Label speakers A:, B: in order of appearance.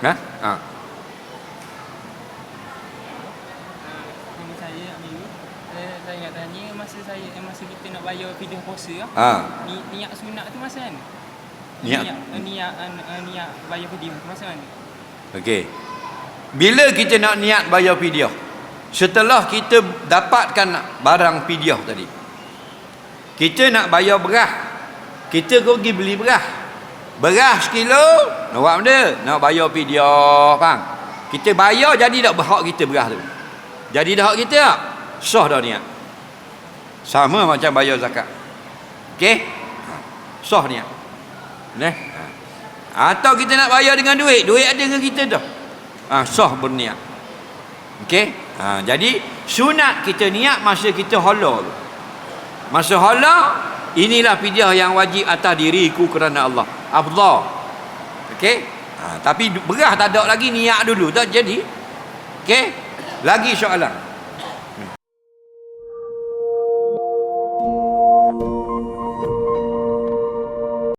A: Ha? Ha.
B: Nama saya. Saya, saya tanya masa saya eh, masa kita nak bayar video puasa ah.
A: Ha.
B: Ni, niat sunat tu masa mana?
A: Niat?
B: niat eh, niat, eh, niat bayar video tu masa mana?
A: Okey. Bila kita nak niat bayar fidyah? Setelah kita dapatkan barang fidyah tadi. Kita nak bayar beras. Kita pergi beli beras. Beras sekilo, nak buat benda? Nak bayar fidyah, faham? Kita bayar jadi tak berhak kita beras tu. Jadi dah hak kita tak? Sah dah niat. Sama macam bayar zakat. Okey? Sah niat. Neh. Ha. Atau kita nak bayar dengan duit, duit ada dengan kita dah. Ha, sah berniat. Okey? Ha, jadi sunat kita niat masa kita hala tu. Masa hala inilah fidyah yang wajib atas diriku kerana Allah. Afdal. Okey? Ha, tapi beras tak ada lagi niat dulu tak jadi. Okey? Lagi soalan.